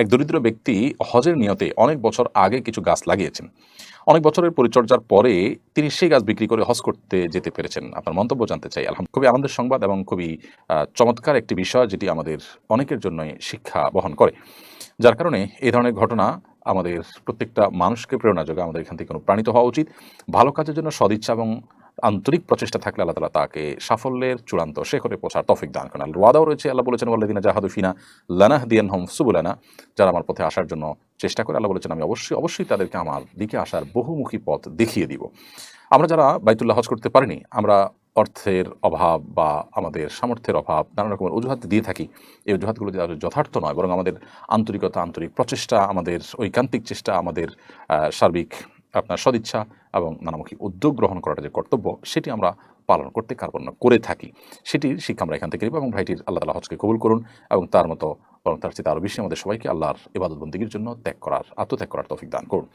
এক দরিদ্র ব্যক্তি হজের নিয়তে অনেক বছর আগে কিছু গাছ লাগিয়েছেন। অনেক বছরের পরিচর্যার পরে তিনি সেই গাছ বিক্রি করে হজ করতে যেতে পেরেছেন। আপনার মন্তব্য জানতে চাই। আলহাম খুবই আনন্দের সংবাদ এবং খুবই চমৎকার একটি বিষয় যেটি আমাদের অনেকের জন্যই শিক্ষা বহন করে। যার কারণে এই ধরনের ঘটনা আমাদের প্রত্যেকটা মানুষকে প্রেরণা যোগায়। আমাদের এখান থেকে অনুপ্রাণিত হওয়া উচিত। ভালো কাজের জন্য সদিচ্ছা এবং আন্তরিক প্রচেষ্টা থাকলে আল্লাহ তালা তাকে সাফল্যের চূড়ান্ত শেখরে পৌঁছার তফিক দান করেন। আল্লাহর ওয়াদাও রয়েছে, আল্লাহ বলেছেন ওয়াল্লাদিনা জাহাদুফিনা লানাহ দিয়ান হম সুবুলানা। যারা আমার পথে আসার জন্য চেষ্টা করে, আল্লাহ বলেছেন, আমি অবশ্যই অবশ্যই তাদেরকে আমার দিকে আসার বহুমুখী পথ দেখিয়ে দিব। আমরা যারা বাইতুল্লাহ হজ করতে পারিনি, আমরা অর্থের অভাব বা আমাদের সামর্থ্যের অভাব, নানা রকমের অজুহাত দিয়ে থাকি। এই অজুহাতগুলো যে যথার্থ নয়, বরং আমাদের আন্তরিকতা, আন্তরিক প্রচেষ্টা, আমাদের ঐকান্তিক চেষ্টা, আমাদের সার্বিক আপনার সদিচ্ছা এবং নানামুখী উদ্যোগ গ্রহণ করাটা যে কর্তব্য, সেটি আমরা পালন করতে কার্পণ্য করে থাকি। সেটির শিক্ষা আমরা এখান থেকে নিব এবং ভাইটির আল্লাহ তালা হজকে কবুল করুন এবং তার মতো বরং তার চেয়ে আরও বেশি আমাদের সবাইকে আল্লাহর ইবাদতবন্দিগির জন্য ত্যাগ করার, আত্মত্যাগ করার তৌফিক দান করুন।